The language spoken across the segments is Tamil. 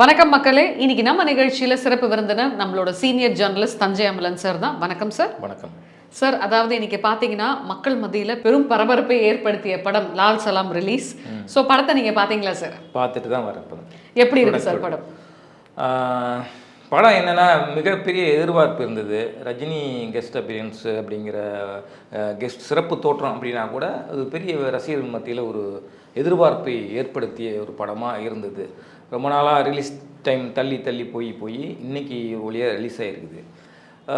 வணக்கம் மக்களே. இன்னைக்கு நம்ம நிகழ்ச்சியில சிறப்பு விருந்தினர் நம்மளோட senior journalist Thanjai Amalan sir தான். வணக்கம் சார் வணக்கம். சார் அதாவது இன்னைக்கு பார்த்தீங்கன்னா மக்கள் மத்தியில பெரும் பரபரப்பை ஏற்படுத்திய படம் லால் சலாம் ரிலீஸ் ஸோ படத்தை நீங்க பார்த்தீங்களா சார் பார்த்துட்டு தான் வரேன் இப்போ எப்படி இருக்கு சார் படம்? படம் என்னென்னா மிகப்பெரிய எதிர்பார்ப்பு இருந்தது. ரஜினி கெஸ்ட் அப்பியரன்ஸ் அப்படிங்கிற கெஸ்ட் சிறப்பு தோற்றம் அப்படின்னா கூட அது பெரிய ரசிகர்கள் மத்தியில் ஒரு எதிர்பார்ப்பை ஏற்படுத்திய ஒரு படமாக இருந்தது. ரொம்ப நாளாக ரிலீஸ் டைம் தள்ளி தள்ளி போய் போய் இன்றைக்கி ஒளியாக ரிலீஸ் ஆகிருக்குது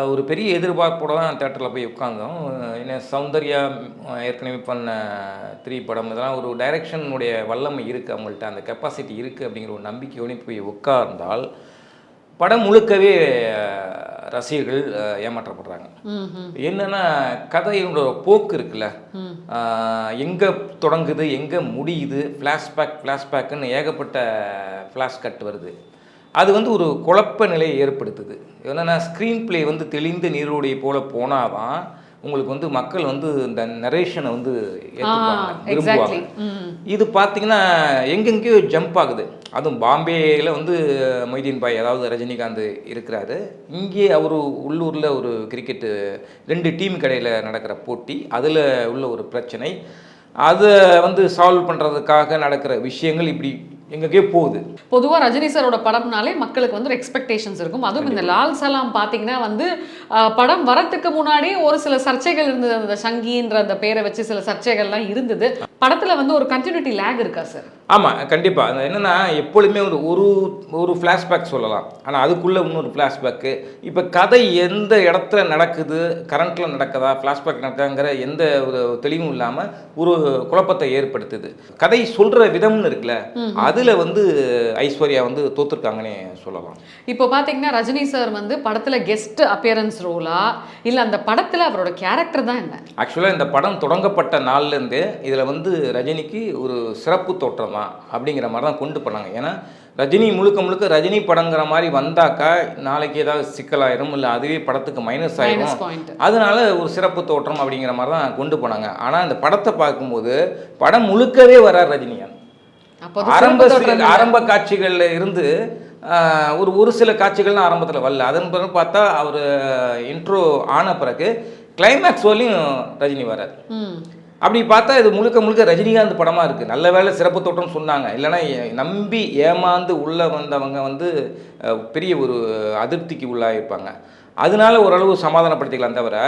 ஒரு பெரிய எதிர்பார்ப்போட தான் தேட்டரில் போய் உட்காந்தோம் என்ன சௌந்தர்யா ஏற்கனவே பண்ண த்ரீ படம் இதெல்லாம் ஒரு டைரக்ஷனுடைய வல்லமை இருக்குது அவங்கள்ட்ட. அந்த கெப்பாசிட்டி இருக்குது அப்படிங்கிற ஒரு நம்பிக்கையோடு போய் உட்கார்ந்தால் படம் முழுக்கவே ரசிகர்கள் ஏமாற்றப்படுறாங்க. என்னன்னா கதையோட போக்கு இருக்குல்ல. எங்கே தொடங்குது எங்கே முடியுது ஃப்ளாஷ்பேக் ஃப்ளாஷ்பேக்குன்னு ஏகப்பட்ட ஃப்ளாஷ் கட் வருது. அது வந்து ஒரு குழப்ப நிலையை ஏற்படுத்துது. என்னன்னா ஸ்க்ரீன் ப்ளே வந்து தெளிந்த நீரோடைய போல போனாதான் உங்களுக்கு வந்து மக்கள் வந்து இந்த நரேஷனை வந்து விரும்புவாங்க. இது பார்த்தீங்கன்னா எங்கெங்கேயோ ஜம்ப் ஆகுது. அதுவும் பாம்பேயில் வந்து மொய்தீன் பாய் அதாவது ரஜினிகாந்த் இருக்கிறாரு. இங்கே அவர் உள்ளூரில் ஒரு கிரிக்கெட்டு ரெண்டு டீம் கடையில் நடக்கிற போட்டி அதில் உள்ள ஒரு பிரச்சனை. அதை வந்து சால்வ் பண்ணுறதுக்காக நடக்கிற விஷயங்கள் இப்படி எங்கெங்கேயோ போகுது. பொதுவா ரஜினி சாரோட படம்னாலே மக்களுக்கு வந்து ஒரு எக்ஸ்பெக்டேஷன்ஸ் இருக்கும். அதுவும் இந்த லால் சலாம் பார்த்தீங்கன்னா வந்து படம் வரத்துக்கு முன்னாடியே ஒரு சில சர்ச்சைகள் இருந்தது. அந்த சங்கின்ற அந்த பேரை வச்சு சில சர்ச்சைகள்லாம் இருந்தது. படத்துல வந்து ஒரு கண்டினியூட்டி லேக் இருக்கா சார் ஆமாம் கண்டிப்பாக அது என்னென்னா எப்பொழுதுமே ஒரு ஒரு ஒரு ஃப்ளாஷ்பேக் சொல்லலாம். ஆனால் அதுக்குள்ளே இன்னொரு ஃப்ளாஷ்பேக்கு இப்போ கதை எந்த இடத்துல நடக்குது கரண்ட்டில் நடக்குதா ஃப்ளாஷ்பேக் நடக்குதாங்கிற எந்த ஒரு தெளிவும் இல்லாமல் ஒரு குழப்பத்தை ஏற்படுத்துது. கதை சொல்கிற விதம்னு இருக்குல்ல அதில் வந்து ஐஸ்வர்யா வந்து தோத்துருக்காங்கன்னே சொல்லலாம். இப்போ பாத்தீங்கன்னா ரஜினி சார் வந்து படத்துல கெஸ்ட் அப்பியரன்ஸ் ரோலா இல்ல அந்த படத்துல அவரோட கேரக்டர் தான் என்ன? ஆக்சுவலாக இந்த படம் தொடங்கப்பட்ட நாள்லேருந்து இதில் வந்து ரஜினிக்கு ஒரு சிறப்பு தோற்றம் தான் அப்படிங்கிற மாதிரி தான் கொண்டு போனாங்க. ஏன்னா ரஜினி முழுக்க முழுக்க ரஜினி படங்கிற மாதிரி வந்தாக்கா நாளைக்கு ஏதாவது சிக்கலாயிரும் இல்லை அதுவே படத்துக்கு மைனஸ் ஆயிரும். அதனால ஒரு சிறப்பு தோற்றம் அப்படிங்கிற மாதிரி தான் கொண்டு போனாங்க. ஆனால் இந்த படத்தை பார்க்கும்போது படம் முழுக்கவே வரார் ரஜினிகாந்த். ஆரம்ப ஆரம்ப காட்சிகள்ல இருந்து ஒரு ஒரு சில காட்சிகள்லாம் ஆரம்பத்தில் வரல. அதன் பிறகு பார்த்தா அவர் இன்ட்ரோ ஆன பிறகு கிளைமேக்ஸ் வரலையும் ரஜினி வரார் அப்படி பார்த்தா இது முழுக்க முழுக்க ரஜினிகாந்த் படமாக இருக்குது நல்ல வேளை சிறப்பு தோற்றம் சொன்னாங்க. இல்லைன்னா நம்பி ஏமாந்து உள்ளே வந்தவங்க வந்து பெரிய ஒரு அதிருப்திக்கு உள்ளாகிருப்பாங்க அதனால ஓரளவு சமாதானப்படுத்திக்கலாம் தவிர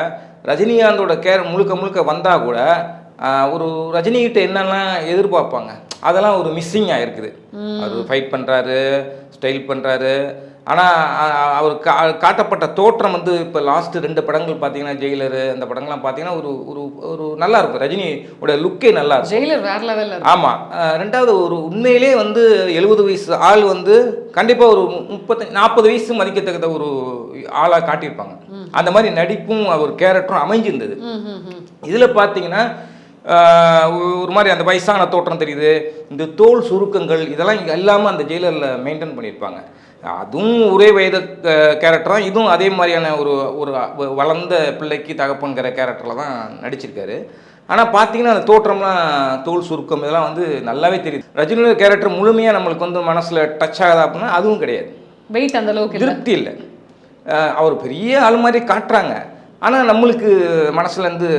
ரஜினிகாந்தோட கேர் முழுக்க முழுக்க வந்தால் கூட ஒரு ரஜினிகிட்ட என்னெல்லாம் எதிர்பார்ப்பாங்க? அதெல்லாம் ஒரு மிஸ்ஸிங் ஆயிருக்குது. அவர் ஃபைட் பண்ணுறாரு ஸ்டைல் பண்ணுறாரு ஆனால் அவர் கா காட்டப்பட்ட தோற்றம் வந்து இப்போ லாஸ்ட் ரெண்டு படங்கள் பார்த்தீங்கன்னா ஜெயிலரு அந்த படங்கள்லாம் பார்த்தீங்கன்னா ஒரு ஒரு ஒரு நல்லா இருக்கும். ரஜினியோட லுக்கே நல்லா இருக்கும். ஜெயிலர் வேற லெவல்ல ஆமாம் ரெண்டாவது ஒரு உண்மையிலே வந்து எழுபது வயசு ஆள் வந்து கண்டிப்பாக ஒரு முப்பத்தி நாற்பது வயசு மதிக்கத்தக்கத ஒரு ஆளாக காட்டியிருப்பாங்க. அந்த மாதிரி நடிப்பும் ஒரு கேரக்டரும் அமைஞ்சிருந்தது. இதில் பார்த்தீங்கன்னா ஒரு மாதிரி அந்த வயசான தோற்றம் தெரியுது. இந்த தோல் சுருக்கங்கள் இதெல்லாம் இங்கே எல்லாமே அந்த ஜெயிலரில் மெயின்டைன் பண்ணியிருப்பாங்க. அதுவும் ஒரே வயது கேரக்டர் தான். இதுவும் அதே மாதிரியான ஒரு ஒரு வளர்ந்த பிள்ளைக்கு தகப்பன்கிற கேரக்டரில் தான் நடிச்சிருக்காரு. ஆனால் பார்த்தீங்கன்னா அந்த தோற்றம்லாம் தோல் சுருக்கம் இதெல்லாம் வந்து நல்லாவே தெரியுது. ரஜினியோட கேரக்டர் முழுமையாக நம்மளுக்கு வந்து மனசில் டச் ஆகுதா அப்படின்னா அதுவும் கிடையாது. வெயிட் அந்த அளவுக்கு இல்ல. திருப்தி இல்லை. அவர் பெரிய ஆள் மாதிரி காட்டுறாங்க. ஆனால் நம்மளுக்கு மனசுலேருந்து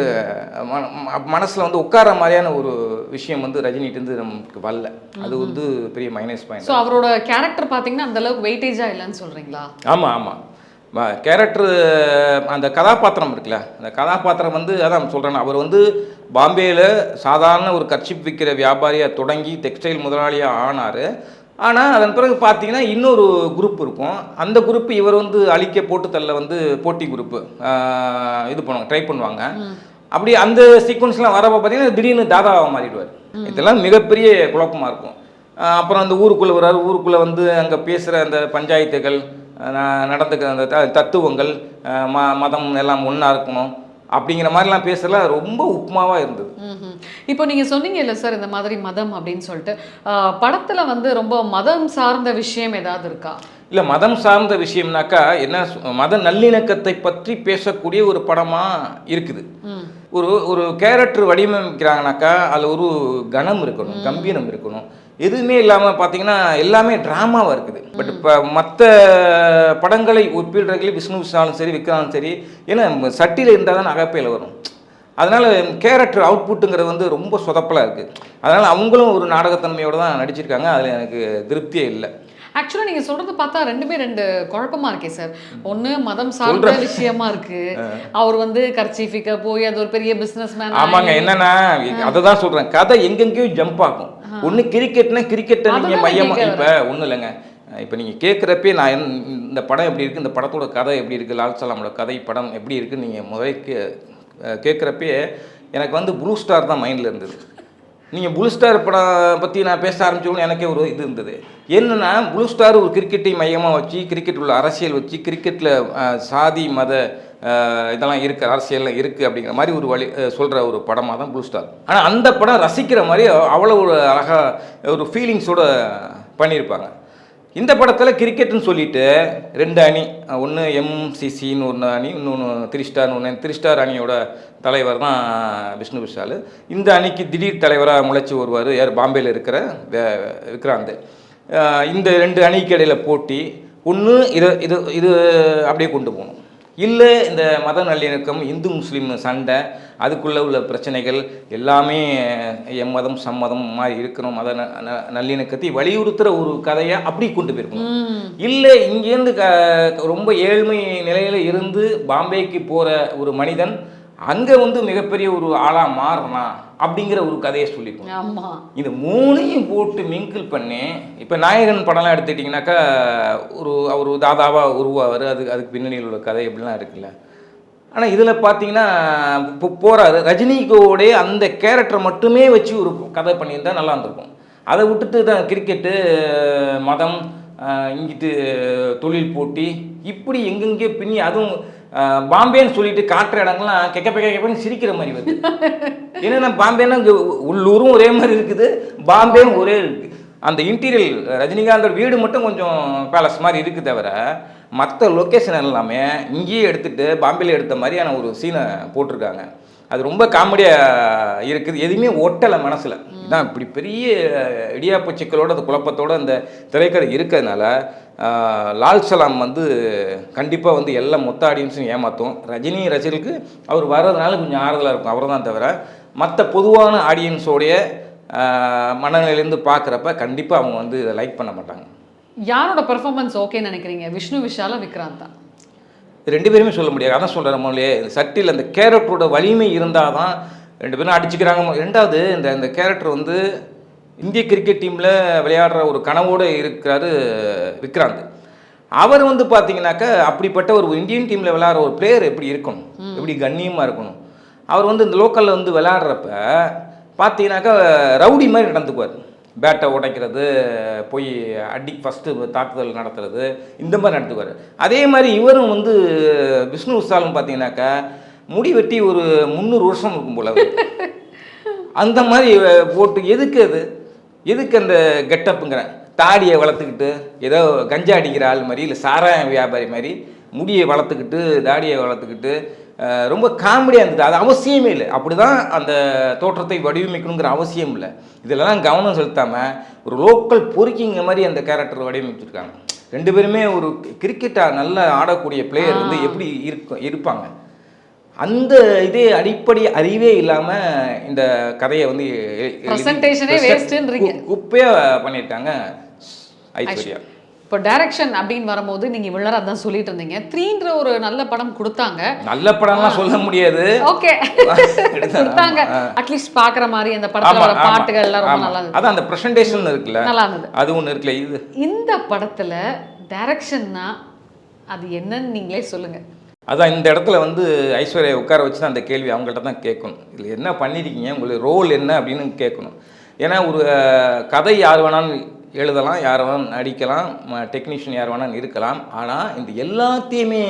மனசில் வந்து உட்கார மாதிரியான ஒரு விஷயம் வந்து ரஜினிகிட்டேருந்து நமக்கு வரல. அது வந்து பெரிய மைனஸ் பாயிண்ட் ஸோ அவரோட கேரக்டர் பாத்தீங்கன்னா அந்த அளவுக்கு வெயிட்டேஜா இல்லைன்னு சொல்றீங்களா? ஆமாம் ஆமாம் கேரக்டர் அந்த கதாபாத்திரம் இருக்குல்ல அந்த கதாபாத்திரம் வந்து அதான் சொல்கிறேன் அவர் வந்து பாம்பேயில் சாதாரண ஒரு கர்ச்சிப் விற்கிற வியாபாரியாக தொடங்கி டெக்ஸ்டைல் முதலாளியாக ஆனார். ஆனால் அதன் பிறகு பார்த்தீங்கன்னா இன்னொரு குரூப் இருக்கும். அந்த குரூப் இவர் வந்து அழிக்க போட்டு தள்ள வந்து போட்டி குரூப்பு இது பண்ணுவாங்க ட்ரை பண்ணுவாங்க. அப்படி அந்த சீக்வன்ஸ்லாம் வரப்போ பார்த்தீங்கன்னா திடீர்னு தாதாவை மாறிடுவார். இதெல்லாம் மிகப்பெரிய குழப்பமாக இருக்கும். அப்புறம் அந்த ஊருக்குள்ளே வர்றாரு. ஊருக்குள்ளே வந்து அங்கே பேசுகிற அந்த பஞ்சாயத்துகள் நடந்துக்கிற அந்த த- தத்துவங்கள் ம மதம் எல்லாம் ஒன்றா இருக்கணும். அப்படிங்கிற மாதிரிலாம் பேசலாம் ரொம்ப உப்புமாவாக இருந்தது. இப்போ நீங்க சொன்னீங்க இல்ல சார் இந்த மாதிரி மதம் அப்படின்னு சொல்லிட்டு படத்துல வந்து ரொம்ப மதம் சார்ந்த விஷயம் ஏதாவது இருக்கா? இல்லை மதம் சார்ந்த விஷயம்னாக்கா என்ன மத நல்லிணக்கத்தை பற்றி பேசக்கூடிய ஒரு படமாக இருக்குது. ஒரு ஒரு கேரக்டர் வடிவமைக்கிறாங்கனாக்கா அதில் ஒரு கணம் இருக்கணும் கம்பீரம் இருக்கணும். எதுவுமே இல்லாமல் பார்த்தீங்கன்னா எல்லாமே ட்ராமாவாக இருக்குது. பட் இப்போ மற்ற படங்களை ஒப்பிடுறதுல விஷ்ணு விஷாலும் சரி விக்ராலும் சரி ஏன்னா சட்டியில் இருந்தால் தான் அகப்பையில் வரும். அதனால் கேரக்டர் அவுட்புட்டுங்கிறது வந்து ரொம்ப சொதப்பலாக இருக்குது அதனால் அவங்களும் ஒரு நாடகத்தன்மையோடு தான் நடிச்சிருக்காங்க. அதில் எனக்கு திருப்தியே இல்லை. ஆக்சுவலாக நீங்கள் சொல்றது பார்த்தா ரெண்டுமே ரெண்டு குழப்பமா இருக்கே சார் ஒண்ணு மதம் சார்ந்த விஷயமா இருக்கு. அவர் வந்து கர்ச்சீஃபிக்க போய் அது ஒரு பெரிய பிசினஸ் மேன் ஆமாங்க என்னன்னா அதை தான் சொல்கிறேன் கதை எங்கெங்கேயோ ஜம்ப் ஆகும். ஒன்று கிரிக்கெட்னா கிரிக்கெட்டை நீங்கள் மையமாக இப்போ ஒன்றும் இல்லைங்க. இப்போ நீங்கள் கேட்குறப்பே நான் இந்த படம் எப்படி இருக்குது இந்த படத்தோட கதை எப்படி இருக்குது லால் சலாமோட கதை படம் எப்படி இருக்குன்னு நீங்கள் முதல்ல கே கேட்குறப்பே எனக்கு வந்து ப்ளூ ஸ்டார் தான் மைண்டில் இருந்தது. நீங்கள் ப்ளூ ஸ்டார் படம் பற்றி நான் பேச ஆரம்பிச்சோன்னு எனக்கே ஒரு இது இருந்தது. என்னென்னா ப்ளூ ஸ்டார் ஒரு கிரிக்கெட்டை மையமாக வச்சு கிரிக்கெட் உள்ள அரசியல் வச்சு கிரிக்கெட்டில் சாதி மத இதெல்லாம் இருக்குது அரசியல்லாம் இருக்குது அப்படிங்கிற மாதிரி ஒரு வழி சொல்கிற ஒரு படமாக தான் ப்ளூ ஸ்டார் ஆனால் அந்த படம் ரசிக்கிற மாதிரி அவ்வளோ ஒரு அழகாக ஒரு ஃபீலிங்ஸோட பண்ணியிருப்பாங்க. இந்த படத்தில் கிரிக்கெட்னு சொல்லிட்டு ரெண்டு அணி ஒன்று எம்சிசின்னு ஒன்று அணி இன்னொன்று த்ரீ ஸ்டார்னு ஒன்று த்ரீ ஸ்டார் அணியோட தலைவர் தான் விஷ்ணு விஷால். இந்த அணிக்கு திடீர் தலைவராக முளைச்சி வருவார் யார்? பாம்பேயில் இருக்கிற விக்ராந்து. இந்த ரெண்டு அணிக்கு இடையில போட்டி ஒன்று இது இது இது அப்படியே கொண்டு போகணும். இல்லை இந்த மத நல்லிணக்கம் இந்து முஸ்லீம் சண்டை அதுக்குள்ளே உள்ள பிரச்சனைகள் எல்லாமே எம்மதம் சம்மதம் மாதிரி இருக்கணும். மத நல்லிணக்கத்தை வலியுறுத்துகிற ஒரு கதையை அப்படி கொண்டு போயிருக்கணும். இல்லை இங்கேருந்து க ரொம்ப ஏழ்மை நிலையில் இருந்து பாம்பேக்கு போகிற ஒரு மனிதன் அங்கே வந்து மிகப்பெரிய ஒரு ஆளாக மாறலாம் அப்படிங்கிற ஒரு கதையை சொல்லிக்கணும். ஆமா. இந்த மூணையும் போட்டு மிங்கிள் பண்ணி இப்போ நாயகன் படம்லாம் எடுத்துக்கிட்டிங்கனாக்கா ஒரு அவர் தாதாவாக உருவாவார் அது அதுக்கு பின்னணியில் உள்ள கதை எப்படிலாம் இருக்குல்ல. ஆனால் இதில் பார்த்தீங்கன்னா இப்போ போகிறாரு ரஜினிகோடைய அந்த கேரக்டரை மட்டுமே வச்சு ஒரு கதை பண்ணியிருந்தா நல்லா இருந்திருக்கும். அதை விட்டுட்டு தான் கிரிக்கெட்டு மதம் இங்கிட்டு தொழில் போட்டி இப்படி எங்கெங்கே பின்னி அதுவும் பாம்பேன்னு சொல்லிட்டு காட்டுற இடங்கள்லாம் கெக்க பெக்க சிரிக்கிற மாதிரி வருது என்னென்னா பாம்பேன்னா உள்ளூரும் ஒரே மாதிரி இருக்குது பாம்பேன்னு ஒரே இருக்கு. அந்த இன்டீரியல் ரஜினிகாந்தோட வீடு மட்டும் கொஞ்சம் பேலஸ் மாதிரி இருக்கு தவிர மற்ற லொக்கேஷன் எல்லாமே இங்கேயே எடுத்துட்டு பாம்பேல எடுத்த மாதிரியான ஒரு சீனை போட்டிருக்காங்க. அது ரொம்ப காமெடியாக இருக்குது. எதுவுமே ஒட்டலை மனசில். இதான் இப்படி பெரிய இடியாப்பு சிக்கலோட அந்த குழப்பத்தோட அந்த திரைக்கதை இருக்கிறதுனால லால் சலாம் வந்து கண்டிப்பாக வந்து எல்லா மொத்த ஆடியன்ஸும் ஏமாற்றும் ரஜினி ரசிகர்களுக்கு அவர் வர்றதுனால கொஞ்சம் ஆறுதலாக இருக்கும். அவர் தான் தவிர மற்ற பொதுவான ஆடியன்ஸோடைய மனநிலையிலேருந்து பார்க்குறப்ப கண்டிப்பாக அவங்க வந்து இதை லைக் பண்ண மாட்டாங்க. யாரோட பெர்ஃபார்மன்ஸ் ஓகேன்னு நினைக்கிறீங்க? விஷ்ணு விஷாலா விக்ராந்தா? ரெண்டு பேருமே சொல்ல முடியாது. அதான் சொல்கிறேன் முதலே சட்டியில் அந்த கேரக்டரோட வலிமை இருந்தால் தான் ரெண்டு பேரும் அடிச்சுக்கிறாங்க. ரெண்டாவது இந்த இந்த கேரக்டர் வந்து இந்திய கிரிக்கெட் டீமில் விளையாடுற ஒரு கனவோடு இருக்கிறாரு விக்ராந்த். அவர் வந்து பார்த்தீங்கன்னாக்கா அப்படிப்பட்ட ஒரு இந்தியன் டீமில் விளையாடுற ஒரு பிளேயர் எப்படி இருக்கணும்? எப்படி கண்ணியமாக இருக்கணும்? அவர் வந்து இந்த லோக்கலில் வந்து விளையாடுறப்ப பார்த்தீங்கன்னாக்கா ரவுடி மாதிரி நடந்துக்குவார். பேட்டை உடைக்கிறது போய் அடி ஃபஸ்ட்டு தாக்குதல் நடத்துறது இந்த மாதிரி நடத்துவார் அதே மாதிரி இவரும் வந்து விஷ்ணு விசாலும் பார்த்தீங்கன்னாக்கா முடி வெட்டி ஒரு முந்நூறு வருஷம் இருக்கும் போல அந்த மாதிரி போட்டு எதுக்கு அது? எதுக்கு அந்த கெட்டப்புங்கிறேன் தாடியை வளர்த்துக்கிட்டு ஏதோ கஞ்சா அடிக்கிற ஆள் மாதிரி இல்லை சாராயம் வியாபாரி மாதிரி முடியை வளர்த்துக்கிட்டு தாடியை வளர்த்துக்கிட்டு ரொம்ப காமெடியாக இருந்தது. அது அவசியமே இல்லை. அப்படி தான் அந்த தோற்றத்தை வடிவமைக்கணுங்கிற அவசியம் இல்லை. இதிலலாம் கவனம் செலுத்தாமல் ஒரு லோக்கல் பொறுக்கிங்க மாதிரி அந்த கேரக்டர் வடிவமைச்சிருக்காங்க. ரெண்டு பேருமே ஒரு கிரிக்கெட்டாக நல்லா ஆடக்கூடிய பிளேயர் வந்து எப்படி இருக்கும் இருப்பாங்க. அந்த இதே அடிப்படை அறிவே இல்லாம இந்த கதையை வந்து எ- எழுதி- Presentation-ஏ waste-ன்றீங்க. கு- குப்பையா பண்ணிட்டாங்க ஐஸ்வர்யா. இப்போ டைரக்ஷன் அப்படின்னு வரும்போது நீங்க இவ்வளவு நேரம் அதான் சொல்லிட்டு இருந்தீங்க. த்ரீன்ற ஒரு நல்ல படம் கொடுத்தாங்க. நல்ல படம்லாம் சொல்ல முடியாது. ஓகே கொடுத்தாங்க. அட்லீஸ்ட் பாக்குற மாதிரி அந்த படத்துல வர பாட்டுகள் எல்லாம் ரொம்ப. நல்லா இருந்தது. அதான் அந்த பிரசன்டேஷன் இருக்குல்ல. நல்லா இருந்தது. அது ஒண்ணு இருக்குல்ல இது. இந்த படத்துல டைரக்ஷன்னா அது என்னன்னு நீங்களே சொல்லுங்க. அதான் இந்த இடத்துல வந்து ஐஸ்வர்யா உட்கார வச்சு தான் அந்த கேள்வி அவங்கள்ட்ட தான் கேட்கணும். இதில் என்ன பண்ணியிருக்கீங்க உங்களுக்கு ரோல் என்ன அப்படின்னு கேட்கணும். ஏன்னா ஒரு கதை யார் வேணாலும் எழுதலாம் யார் வேணாலும் நடிக்கலாம் டெக்னீஷியன் யார் வேணாலும் இருக்கலாம். ஆனால் இந்த எல்லாத்தையுமே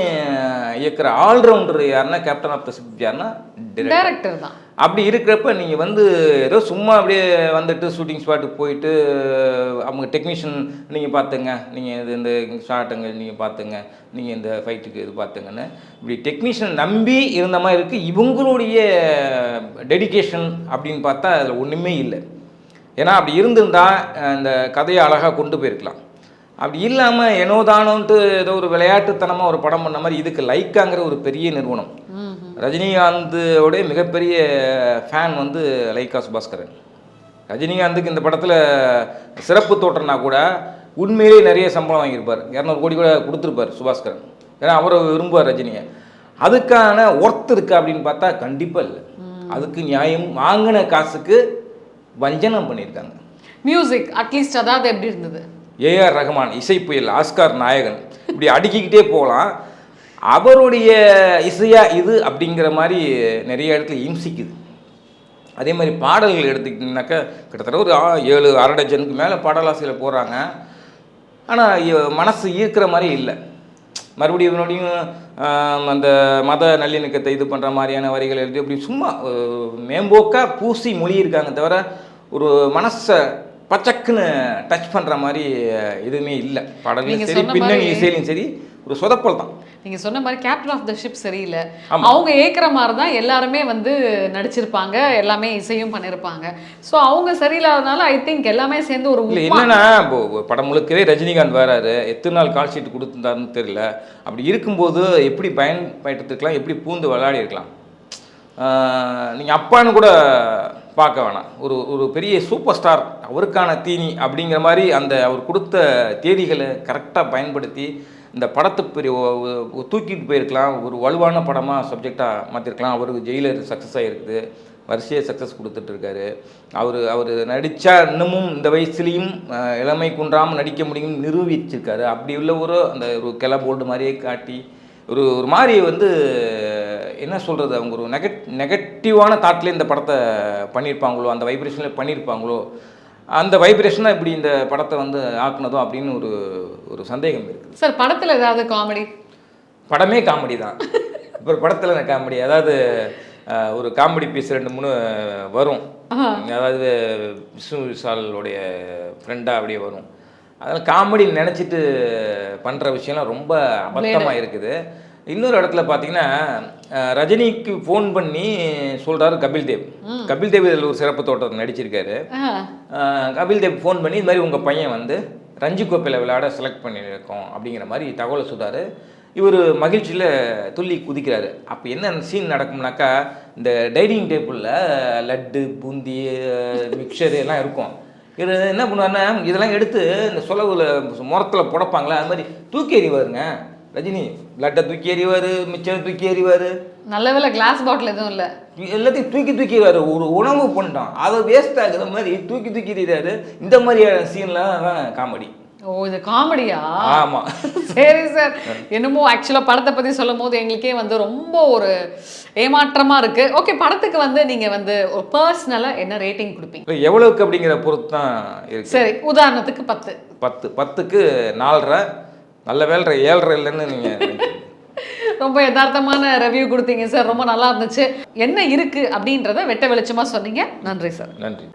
இயக்குற ஆல்ரவுண்டர் யாருன்னா கேப்டன் ஆஃப் த ஷிப் யாருன்னா. டைரக்டர் தான். அப்படி இருக்கிறப்ப நீங்கள் வந்து ஏதோ சும்மா அப்படியே வந்துட்டு ஷூட்டிங் ஸ்பாட்டுக்கு போயிட்டு அவங்க டெக்னீஷியன் நீங்கள் பார்த்துங்க நீங்கள் இது இந்த ஷாட்டுங்க நீங்கள் பார்த்துங்க நீங்கள் இந்த ஃபைட்டுக்கு இது பார்த்துங்கன்னு இப்படி டெக்னீஷியன் நம்பி இருந்த மாதிரி இருக்குது இவங்களுடைய டெடிகேஷன் அப்படின்னு பார்த்தா அதில் ஒன்றுமே இல்லை. ஏன்னா அப்படி இருந்திருந்தா அஹ், இந்த கதையை அழகாக கொண்டு போயிருக்கலாம். அப்படி இல்லாமல் ஏனோதானோன்ட்டு ஏதோ ஒரு விளையாட்டுத்தனமாக ஒரு படம் பண்ண மாதிரி இதுக்கு லைக்காங்கிற ஒரு பெரிய நிறுவனம். ரஜினிகாந்தோட மிகப்பெரிய ஃபேன் வந்து லைக்கா சுபாஸ்கரன். ரஜினிகாந்துக்கு இந்த படத்தில் சிறப்பு தோற்றம்னா கூட உண்மையிலேயே நிறைய சம்பளம் வாங்கியிருப்பார். இரநூறு கோடி கூட கொடுத்துருப்பார் சுபாஸ்கரன். ஏன்னா அவரை விரும்புவார் ரஜினியை. அதுக்கான ஒர்த் இருக்கா அப்படின்னு பார்த்தா கண்டிப்பாக இல்லை. அதுக்கு நியாயம் வாங்கின காசுக்கு வஞ்சனம் பண்ணியிருக்காங்க. மியூசிக் அட்லீஸ்ட் அதாவது எப்படி இருந்தது? ஏஆர் ரஹ்மான் இசை புயல் ஆஸ்கார் நாயகன் இப்படி அடுக்கிக்கிட்டே போகலாம். அவருடைய இசையா இது அப்படிங்கிற மாதிரி நிறைய இடத்துல இம்சிக்குது. அதே மாதிரி பாடல்கள் எடுத்துக்கிட்டிங்கனாக்கா கிட்டத்தட்ட ஒரு ஏழு அரை டஜனுக்கு மேலே பாடலாசிரியர் போகிறாங்க ஆனால் மனசு ஈர்க்கிற மாதிரி இல்லை. மறுபடியும் மறுபடியும் ஆம், அந்த மத நல்லிணக்கத்தை இது பண்ணுற மாதிரியான வரிகள் எழுதி அப்படி சும்மா அஹ், மேம்போக்கா பூசி மொழியிருக்காங்க தவிர ஒரு மனசை பச்சக்குன்னு டச் பண்ணுற மாதிரி எதுவுமே இல்லை. பாடல்களும் சரி பின்னணி இசையிலையும் சரி ஒரு சொதப்பல் தான். நீங்க சொன்ன மாதிரி கேப்டன் ஆஃப் த ஷிப் சரியில்லை. அவங்க ஏற்கிற மாதிரி தான் எல்லாருமே வந்து நடிச்சிருப்பாங்க எல்லாமே இசையும் பண்ணியிருப்பாங்க ஸோ அவங்க சரியில்லாதனால ஐ திங்க் எல்லாமே சேர்ந்து ஒரு இல்லை. என்னன்னா படம் முழுக்கவே ரஜினிகாந்த் வராரு எத்தனை நாள் கால் ஷீட் கொடுத்துருந்தாருன்னு தெரியல. அப்படி இருக்கும்போது எப்படி பயன்படுத்திருக்கலாம் எப்படி பூந்து விளையாடி இருக்கலாம்? நீங்கள் அப்பான்னு கூட பார்க்க வேணாம். ஒரு ஒரு பெரிய சூப்பர் ஸ்டார் அவருக்கான தீனி அப்படிங்கிற மாதிரி அந்த அவர் கொடுத்த தேதிகளை கரெக்டாக பயன்படுத்தி இந்த படத்தை பெரிய தூக்கிட்டு போயிருக்கலாம். ஒரு வலுவான படமாக சப்ஜெக்டாக மாற்றிருக்கலாம் அவருக்கு ஜெயிலர் சக்ஸஸ் ஆகிருக்குது வரிசையை சக்ஸஸ் கொடுத்துட்ருக்காரு அவர் அவர் நடித்தா இன்னமும் இந்த வயசுலேயும் இளமை குன்றாமல் நடிக்க முடியும் நிரூபிச்சிருக்காரு. அப்படி உள்ள ஒரு அந்த ஒரு கிளை போல்டு மாதிரியே காட்டி ஒரு ஒரு மாதிரி வந்து என்ன சொல்கிறது அவங்க ஒரு நெகட் நெகட்டிவான தாட்லேயே இந்த படத்தை பண்ணியிருப்பாங்களோ அந்த வைப்ரேஷனில் பண்ணியிருப்பாங்களோ அந்த வைப்ரேஷனாக இப்படி இந்த படத்தை வந்து ஆக்குனதோ அப்படின்னு ஒரு ஒரு சந்தேகம் இருக்குது சார் படத்துல ஏதாவது காமெடி படமே காமெடி தான். இப்போ படத்தில் காமெடி அதாவது ஒரு காமெடி பீஸ் ரெண்டு மூணு வரும். அதாவது விஷ்ணு விஷாலுடைய ஃப்ரெண்டாக அப்படியே வரும். அதனால் காமெடி நினச்சிட்டு பண்ணுற விஷயம்லாம் ரொம்ப அபத்தமாக இருக்குது. இன்னொரு இடத்துல பார்த்தீங்கன்னா ரஜினிக்கு ஃபோன் பண்ணி சொல்கிறாரு கபில் தேவ். கபில் தேவ் இதில் ஒரு சிறப்பு தோட்டத்தில் நடிச்சிருக்காரு. கபில் தேவ் ஃபோன் பண்ணி இது மாதிரி உங்கள் பையன் வந்து ரஞ்சி கோப்பையில் விளையாட செலக்ட் பண்ணியிருக்கோம் அப்படிங்கிற மாதிரி தகவலை சொல்றாரு. இவர் மகிழ்ச்சியில் துள்ளி குதிக்கிறாரு. அப்போ என்ன சீன் நடக்கும்னாக்கா இந்த டைனிங் டேபிளில் லட்டு பூந்தி மிக்சர் எல்லாம் இருக்கும். இவர் என்ன பண்ணுவாருன்னா இதெல்லாம் எடுத்து இந்த சொலவுல முரத்தில் புடப்பாங்களே அது மாதிரி தூக்கி எறிவாருங்க. ரஜினி லட்டை தூக்கி எறிவார் மிச்சர் தூக்கி எறிவார். நல்ல வேளை கிளாஸ் பாட்டில் எதுவும் இல்லை. எல்லாத்தையும் தூக்கி தூக்கிடுவாரு ஒரு உணவு பண்ணிட்டான் அதை வேஸ்ட் ஆகுற மாதிரி தூக்கி தூக்கிடுறாரு இந்த மாதிரியான சீன்லாம் காமெடி ஓ இது காமெடியா ஆமாம் சரி சார். என்னமோ ஆக்சுவலாக படத்தை பற்றி சொல்லும் போது எங்களுக்கே வந்து ரொம்ப ஒரு ஏமாற்றமா இருக்கு. ஓகே படத்துக்கு வந்து நீங்க வந்து ஒரு பர்சனலாக என்ன ரேட்டிங் கொடுப்பீங்க? எவ்வளவுக்கு அப்படிங்கிற பொறுத்து தான் இருக்கு. சரி உதாரணத்துக்கு பத்து. பத்து பத்துக்கு நாலரை. நல்ல வேலை ஏழரை இல்லைன்னு நீங்கள் ரொம்ப யதார்த்தமான ரிவ்யூ கொடுத்தீங்க சார் ரொம்ப நல்லா இருந்துச்சு. என்ன இருக்கு அப்படின்றத வெட்ட வெளிச்சமா சொன்னீங்க. நன்றி சார் நன்றி.